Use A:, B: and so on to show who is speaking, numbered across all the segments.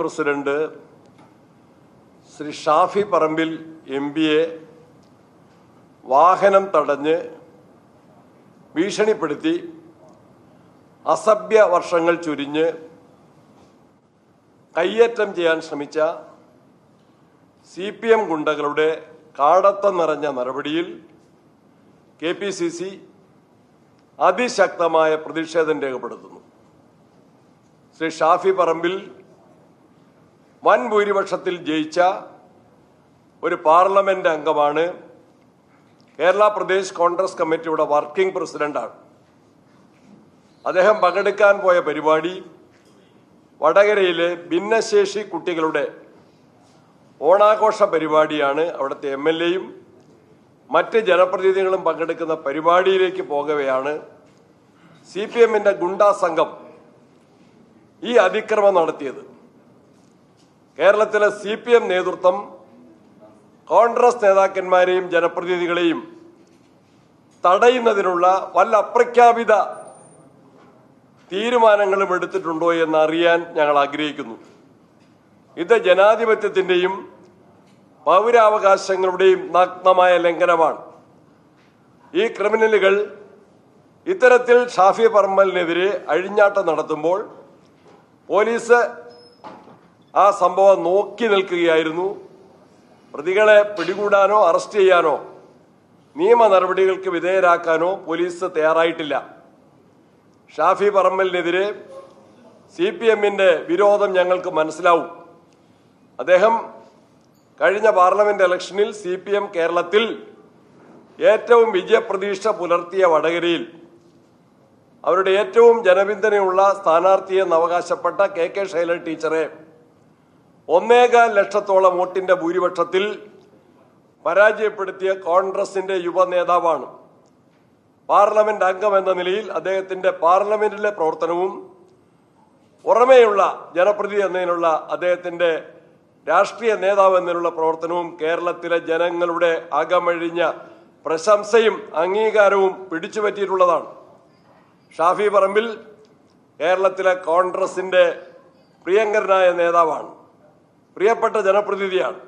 A: President Shri Shafi Parambil M പിയെ വാഹനം തടഞ്ഞ് ഭീഷണിപ്പെടുത്തി അസഭ്യ വർഷങ്ങൾ ചുരിഞ്ഞ് കയ്യേറ്റം ചെയ്യാൻ ശ്രമിച്ച സി പി എം ഗുണ്ടകളുടെ കാടത്തം നിറഞ്ഞ നടപടിയിൽ കെ പി സി സി അതിശക്തമായ പ്രതിഷേധം രേഖപ്പെടുത്തുന്നു. ശ്രീ ഷാഫി പറമ്പിൽ വൻ ഭൂരിപക്ഷത്തിൽ ജയിച്ച ഒരു പാർലമെന്റ് അംഗമാണ് കേരള പ്രദേശ് കോൺഗ്രസ് കമ്മിറ്റിയുടെ വർക്കിംഗ് പ്രസിഡന്റാണ്. അദ്ദേഹം പങ്കെടുക്കാൻ പോയ പരിപാടി വടകരയിലെ ഭിന്നശേഷി കുട്ടികളുടെ ഓണാഘോഷ പരിപാടിയാണ്. അവിടുത്തെ എം എൽ എയും മറ്റ് ജനപ്രതിനിധികളും പങ്കെടുക്കുന്ന പരിപാടിയിലേക്ക് പോകവെയാണ്. സി പി എമ്മിന്റെ ഗുണ്ടാ സംഘം ഈ അതിക്രമം നടത്തിയത്. കേരളത്തിലെ സി പി എം നേതൃത്വം കോൺഗ്രസ് നേതാക്കന്മാരെയും ജനപ്രതിനിധികളെയും തടയുന്നതിനുള്ള വല്ല അപ്രഖ്യാപിത തീരുമാനങ്ങളും എടുത്തിട്ടുണ്ടോ എന്ന് അറിയാൻ ഞങ്ങൾ ആഗ്രഹിക്കുന്നു. ഇത് ജനാധിപത്യത്തിന്റെയും പൗരാവകാശങ്ങളുടെയും നഗ്നമായ ലംഘനമാണ്. ഈ ക്രിമിനലുകൾ ഇത്തരത്തിൽ ഷാഫി പറമ്പലിനെതിരെ അഴിഞ്ഞാട്ടം നടത്തുമ്പോൾ പോലീസ് ആ സംഭവം നോക്കി നിൽക്കുകയായിരുന്നു. പ്രതികളെ പിടികൂടാനോ അറസ്റ്റ് ചെയ്യാനോ നിയമ നടപടികൾക്ക് വിധേയരാക്കാനോ പോലീസ് തയ്യാറായിട്ടില്ല. ഷാഫി പറമ്പലിനെതിരെ സി പി എമ്മിന്റെ വിരോധം ഞങ്ങൾക്ക് മനസ്സിലാവും. അദ്ദേഹം കഴിഞ്ഞ പാർലമെന്റ് ഇലക്ഷനിൽ സി പി എം കേരളത്തിൽ ഏറ്റവും വിജയപ്രതീക്ഷ പുലർത്തിയ വടകരയിൽ അവരുടെ ഏറ്റവും ജനപിന്തുണയുള്ള സ്ഥാനാർത്ഥിയെന്ന് അവകാശപ്പെട്ട കെ കെ ശൈല ടീച്ചറെ ഒന്നേകാൽ ലക്ഷത്തോളം വോട്ടിന്റെ ഭൂരിപക്ഷത്തിൽ പരാജയപ്പെടുത്തിയ കോൺഗ്രസിന്റെ യുവ നേതാവാണ് പാർലമെന്റ് അംഗം എന്ന നിലയിൽ അദ്ദേഹത്തിന്റെ പാർലമെന്റിലെ പ്രവർത്തനവും പുറമേയുള്ള ജനപ്രതിനിധി എന്നതിനുള്ള അദ്ദേഹത്തിന്റെ രാഷ്ട്രീയ നേതാവ് എന്നതിനുള്ള പ്രവർത്തനവും കേരളത്തിലെ ജനങ്ങളുടെ അകമഴിഞ്ഞ പ്രശംസയും അംഗീകാരവും പിടിച്ചുപറ്റിയിട്ടുള്ളതാണ്. ഷാഫി പറമ്പിൽ കേരളത്തിലെ കോൺഗ്രസിന്റെ പ്രിയങ്കരനായ നേതാവാണ്. പ്രിയപ്പെട്ട ജനപ്രതിനിധിയാണ്.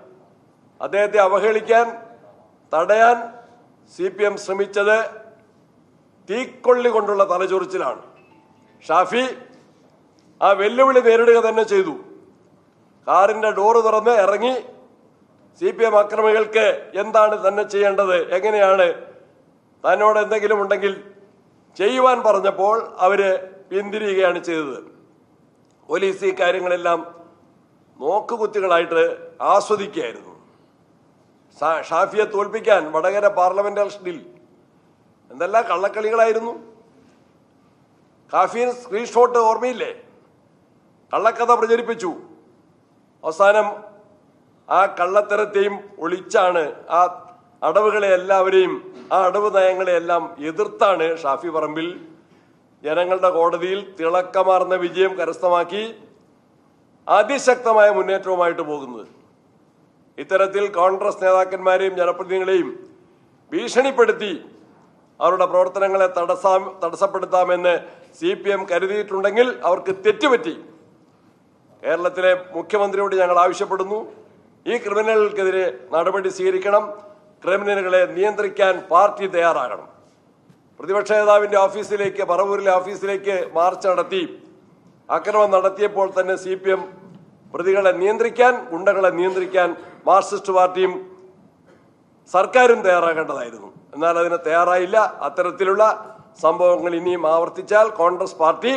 A: അദ്ദേഹത്തെ അവഹേളിക്കാൻ തടയാൻ സി പി എം ശ്രമിച്ചത് തീക്കൊള്ളി കൊണ്ടുള്ള തലചൊറിച്ചിലാണ്. ഷാഫി ആ വെല്ലുവിളി നേരിടുക തന്നെ ചെയ്തു. കാറിന്റെ ഡോറ് തുറന്ന് ഇറങ്ങി സി പി എം അക്രമികൾക്ക് എന്താണ് തന്നെ ചെയ്യേണ്ടത് എങ്ങനെയാണ് തന്നോട് എന്തെങ്കിലും ഉണ്ടെങ്കിൽ ചെയ്യുവാൻ പറഞ്ഞപ്പോൾ അവർ പിന്തിരിയുകയാണ് ചെയ്തത്. പോലീസ് ഈ കാര്യങ്ങളെല്ലാം നോക്കുകുത്തികളായിട്ട് ആസ്വദിക്കുകയായിരുന്നു. ഷാഫിയെ തോൽപ്പിക്കാൻ വടകര പാർലമെന്റ് ഇലക്ഷനിൽ എന്തെല്ലാം കള്ളക്കളികളായിരുന്നു? കാഫീൻ സ്ക്രീൻഷോട്ട് ഓർമ്മയില്ലേ? കള്ളക്കഥ പ്രചരിപ്പിച്ചു. അവസാനം ആ കള്ളത്തരത്തെയും ഒളിച്ചാണ് ആ അടവുകളെ എല്ലാവരെയും ആ അടവ് നയങ്ങളെ എല്ലാം എതിർത്താണ് ഷാഫി പറമ്പിൽ. ജനങ്ങളുടെ കോടതിയിൽ തിളക്കമാർന്ന വിജയം കരസ്ഥമാക്കി. അതിശക്തമായ മുന്നേറ്റവുമായിട്ട് പോകുന്നത്. ഇത്തരത്തിൽ കോൺഗ്രസ് നേതാക്കന്മാരെയും ജനപ്രതിനിധികളെയും ഭീഷണിപ്പെടുത്തി അവരുടെ പ്രവർത്തനങ്ങളെ തടസ്സം തടസ്സപ്പെടുത്താമെന്ന് സി പി എം കരുതിയിട്ടുണ്ടെങ്കിൽ അവർക്ക് തെറ്റുപറ്റി. കേരളത്തിലെ മുഖ്യമന്ത്രിയോട് ഞങ്ങൾ ആവശ്യപ്പെടുന്നു. ഈ ക്രിമിനലുകൾക്കെതിരെ നടപടി സ്വീകരിക്കണം. ക്രിമിനലുകളെ നിയന്ത്രിക്കാൻ പാർട്ടി തയ്യാറാകണം. പ്രതിപക്ഷ നേതാവിന്റെ ഓഫീസിലേക്ക് പറവൂരിലെ ഓഫീസിലേക്ക് മാർച്ച് നടത്തി അക്രമം നടത്തിയപ്പോൾ തന്നെ സി പി എം പ്രതികളെ നിയന്ത്രിക്കാൻ ഗുണ്ടകളെ നിയന്ത്രിക്കാൻ മാർക്സിസ്റ്റ് പാർട്ടിയും സർക്കാരും തയ്യാറാകേണ്ടതായിരുന്നു. എന്നാൽ അതിന് തയ്യാറായില്ല. അത്തരത്തിലുള്ള സംഭവങ്ങൾ ഇനിയും ആവർത്തിച്ചാൽ കോൺഗ്രസ് പാർട്ടി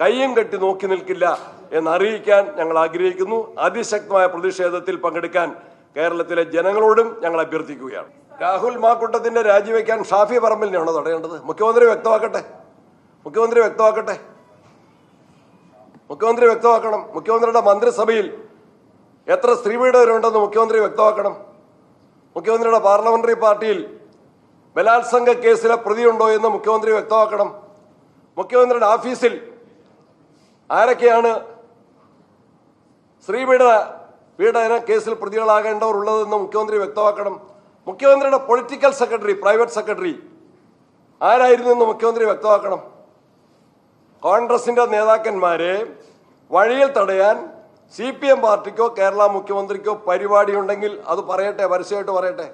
A: കയ്യും കെട്ടി നോക്കി നിൽക്കില്ല എന്നറിയിക്കാൻ ഞങ്ങൾ ആഗ്രഹിക്കുന്നു. അതിശക്തമായ പ്രതിഷേധത്തിൽ പങ്കെടുക്കാൻ കേരളത്തിലെ ജനങ്ങളോടും ഞങ്ങൾ അഭ്യർത്ഥിക്കുകയാണ്. രാഹുൽ മാക്കൂട്ടത്തിന്റെ രാജിവെക്കാൻ ഷാഫി പറമ്പലിനെയാണോ തടയേണ്ടത്? മുഖ്യമന്ത്രി വ്യക്തമാക്കട്ടെ. മുഖ്യമന്ത്രി വ്യക്തമാക്കട്ടെ. മുഖ്യമന്ത്രി വ്യക്തമാക്കണം. മുഖ്യമന്ത്രിയുടെ മന്ത്രിസഭയിൽ എത്ര സ്ത്രീപീഡകരുണ്ടെന്ന് മുഖ്യമന്ത്രി വ്യക്തമാക്കണം. മുഖ്യമന്ത്രിയുടെ പാർലമെന്ററി പാർട്ടിയിൽ ബലാത്സംഗ കേസിലെ പ്രതിയുണ്ടോ എന്ന് മുഖ്യമന്ത്രി വ്യക്തമാക്കണം. മുഖ്യമന്ത്രിയുടെ ഓഫീസിൽ ആരൊക്കെയാണ് സ്ത്രീപീഡന പീഡന കേസിൽ പ്രതികളാകേണ്ടവർ ഉള്ളതെന്ന് മുഖ്യമന്ത്രി വ്യക്തമാക്കണം. മുഖ്യമന്ത്രിയുടെ പൊളിറ്റിക്കൽ സെക്രട്ടറി പ്രൈവറ്റ് സെക്രട്ടറി ആരായിരുന്നു എന്ന് മുഖ്യമന്ത്രി വ്യക്തമാക്കണം. കോൺഗ്രസിന്റെ നേതാക്കന്മാരെ വഴിയിൽ തടയാൻ സി പി എം പാർട്ടിക്കോ കേരള മുഖ്യമന്ത്രിക്കോ പരിപാടിയുണ്ടെങ്കിൽ അത് പറയട്ടെ പരസ്യമായിട്ട് പറയട്ടെ?